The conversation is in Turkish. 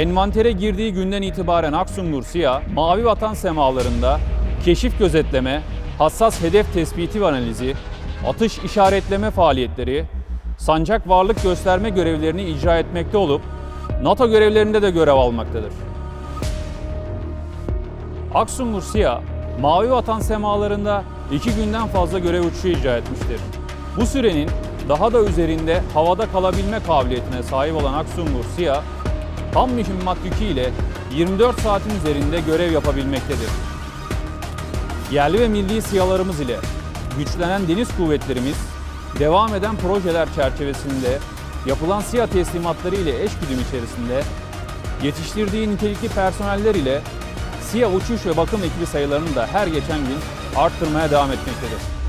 Envantere girdiği günden itibaren Aksungur SİHA, mavi vatan semalarında keşif gözetleme, hassas hedef tespiti ve analizi, atış işaretleme faaliyetleri, sancak varlık gösterme görevlerini icra etmekte olup NATO görevlerinde de görev almaktadır. Aksungur SİHA, Mavi Vatan semalarında iki günden fazla görev uçuşu icra etmiştir. Bu sürenin daha da üzerinde havada kalabilme kabiliyetine sahip olan Aksungur SİHA, tam mühimmat yükü ile 24 saatin üzerinde görev yapabilmektedir. Yerli ve milli SİHA'larımız ile güçlenen deniz kuvvetlerimiz, devam eden projeler çerçevesinde yapılan SİHA teslimatları ile eşgüdüm içerisinde yetiştirdiği nitelikli personeller ile SİHA uçuş ve bakım ekibi sayılarını da her geçen gün arttırmaya devam etmektedir.